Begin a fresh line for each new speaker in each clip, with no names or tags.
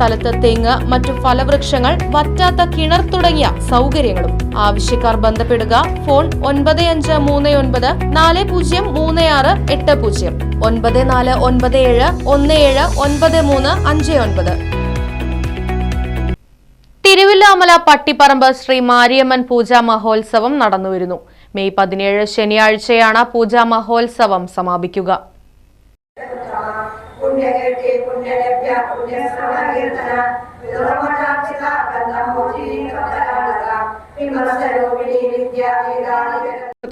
സ്ഥലത്ത് തെങ്ങ് മറ്റു ഫലവൃക്ഷങ്ങൾ വറ്റാത്ത കിണർ തുടങ്ങിയ സൗകര്യങ്ങളും. ആവശ്യക്കാർ ബന്ധപ്പെടുക ഫോൺ ഒൻപത് അഞ്ച് മൂന്ന് ഒൻപത് നാല് പൂജ്യം മൂന്ന് ആറ് എട്ട് പൂജ്യം. ഒൻപത് നാല് ഒൻപത് ഏഴ് ഒന്ന് ഏഴ് ഒൻപത് മൂന്ന് അഞ്ച് ഒൻപത്. തിരുവില്ലാമല പട്ടിപ്പറമ്പ് ശ്രീ മാരിയമ്മൻ പൂജാ മഹോത്സവം നടന്നുവരുന്നു. മെയ് പതിനേഴ് ശനിയാഴ്ചയാണ് പൂജാ മഹോത്സവം സമാപിക്കുക.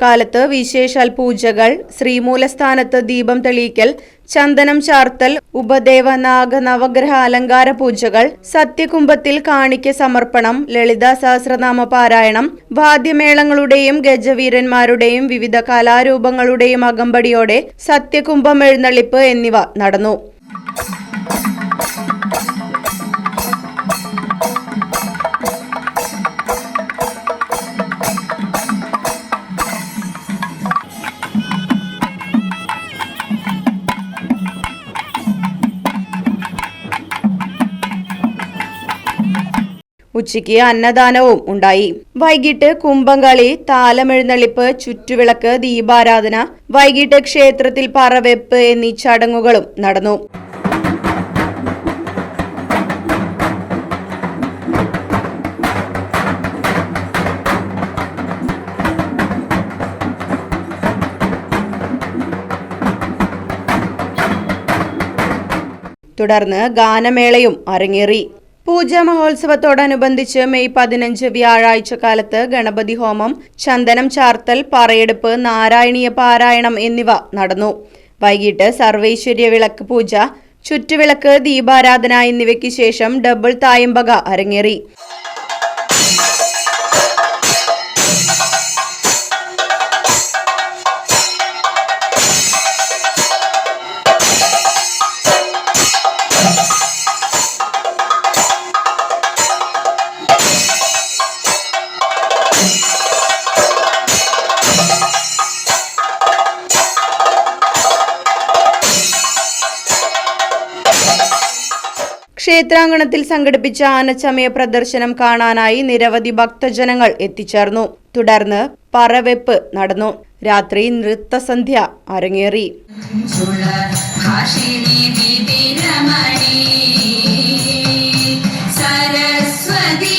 കാലത്ത് വിശേഷാൽ പൂജകൾ ശ്രീമൂലസ്ഥാനത്ത് ദീപം തെളിയിക്കൽ ചന്ദനം ചാർത്തൽ ഉപദേവനാഗ നവഗ്രഹ അലങ്കാര പൂജകൾ സത്യകുംഭത്തിൽ കാണിക്ക സമർപ്പണം ലളിത സഹസ്രനാമ പാരായണം വാദ്യമേളങ്ങളുടെയും ഗജവീരന്മാരുടെയും വിവിധ കലാരൂപങ്ങളുടെയും അകമ്പടിയോടെ സത്യകുംഭം എഴുന്നള്ളിപ്പ് എന്നിവ നടന്നു. ഉച്ചയ്ക്ക് അന്നദാനവും ഉണ്ടായി. വൈകിട്ട് കുംഭംകളി താലമെഴുന്നള്ളിപ്പ് ചുറ്റുവിളക്ക് ദീപാരാധന വൈകിട്ട് ക്ഷേത്രത്തിൽ പറവെപ്പ് എന്നീ ചടങ്ങുകളും നടന്നു. തുടർന്ന് ഗാനമേളയും അരങ്ങേറി. പൂജാ മഹോത്സവത്തോടനുബന്ധിച്ച് മെയ് പതിനഞ്ച് വ്യാഴാഴ്ച കാലത്ത് ഗണപതി ഹോമം ചന്ദനം ചാർത്തൽ പറയെടുപ്പ് നാരായണീയ പാരായണം എന്നിവ നടന്നു. വൈകിട്ട് സർവൈശ്വര്യ വിളക്ക് പൂജ ചുറ്റുവിളക്ക് ദീപാരാധന എന്നിവയ്ക്ക് ശേഷം ഡബിൾ തായമ്പക അരങ്ങേറി. ക്ഷേത്രാങ്കണത്തിൽ സംഘടിപ്പിച്ച ആനച്ചമയ പ്രദർശനം കാണാനായി നിരവധി ഭക്തജനങ്ങൾ എത്തിച്ചേർന്നു. തുടർന്ന് പറവെപ്പ് നടന്നു. രാത്രി നൃത്തസന്ധ്യ അരങ്ങേറി.
Saraswathi